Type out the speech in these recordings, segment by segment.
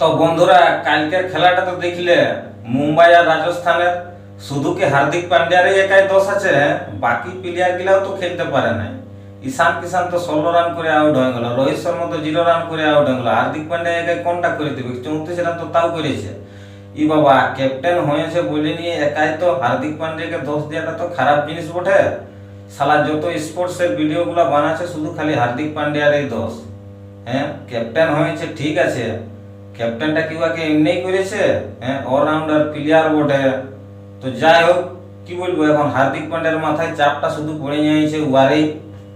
তো বন্ধুরা, কালকের খেলাটা তো দেখলে, মুম্বাই আর রাজস্থানের শুধু কি হার্দিক পান্ডিয়ারই একাই দোষ আছে, বাকি প্লেয়ার গুলাও তো খেলতে পারে নাই। ঈশান কিষান তো ষোলো রান করে আউট হয়ে গেল, রোহিত শর্মা তো জিরো রান করে আউট হয়ে গেল, হার্দিক পান্ডিয়া একাই কোনটা করে দিবে? চৌত্রিশ রান তো তাও করেছে। ই বাবা ক্যাপ্টেন হয়েছে বলে নিয়ে একাই তো হার্দিক পান্ডিয়াকে দোষ দেওয়াটা তো খারাপ জিনিস বটে। সালা যত স্পোর্টসের ভিডিওগুলো বানাচ্ছে, শুধু খালি হার্দিক পান্ডিয়ারই দোষ। হ্যাঁ ক্যাপ্টেন হয়েছে, ঠিক আছে। ক্যাপ্টেনটা কি ওকে এমনিই করেছে? হ্যাঁ অলরাউন্ডার প্লেয়ার বটে। তো যাই হোক, কি বলব, এখন হার্দিক পান্ডের মাথায় চাপটা শুধু পড়ে যাইছে ওয়ারেই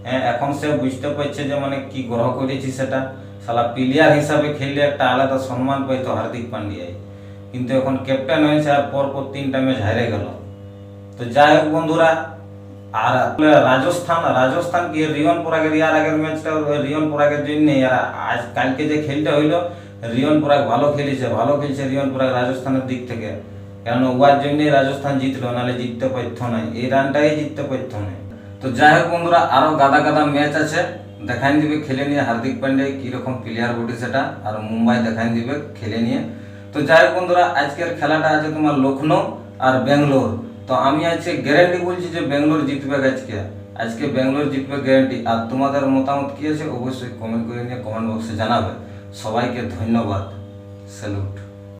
হ্যাঁ এখন সে বুঝতে পারছে যে মানে কি গ্রহ করেছি সেটা। সালা প্লেয়ার হিসাবে খেললে একটা আলাদা সম্মান পাইতো হার্দিক পান্ডিয়াই। কিন্তু এখন ক্যাপ্টেন হয়েছে আর পর পর তিনটা ম্যাচ হারে গেল। তো যাই হোক বন্ধুরা আর রাজস্থান রাজস্থান কি রিয়ন পরাগের ইয়ার আগের ম্যাচটা রিয়ন পরাগের জন্য আর আজ কালকে যে খেলতে হইল, রিয়ন পরাগ ভালো খেলেছে, ভালো খেলছে রিয়ন পরাগ রাজস্থানের দিক থেকে। কারণ ওয়ার জন্যই রাজস্থান জিতলো, নাহলে জিততে পারত না। এই রানটাই জিততে পারত না। তো যাই হোক বন্ধুরা, আরও গাদা গাদা ম্যাচ আছে। দেখাই দিবে, খেলে নিয়ে হার্দিক পান্ডে কীরকম প্লেয়ার বটে সেটা, আর মুম্বাই দেখাই দিবে, খেলে নিয়ে। তো যাই হোক বন্ধুরা, আজকের খেলাটা আছে তোমার লখনৌ আর বেঙ্গলোর তো আমি আজকে গ্যারান্টি বলছি যে ব্যাঙ্গালোর জিতবে আজকে। আজকে ব্যাঙ্গালোর জিতবে গ্যারান্টি আর তোমাদের মতামত কী আছে অবশ্যই কমেন্ট করে নিয়ে কমেন্ট বক্সে জানাবে। সবাইকে ধন্যবাদ। স্যালুট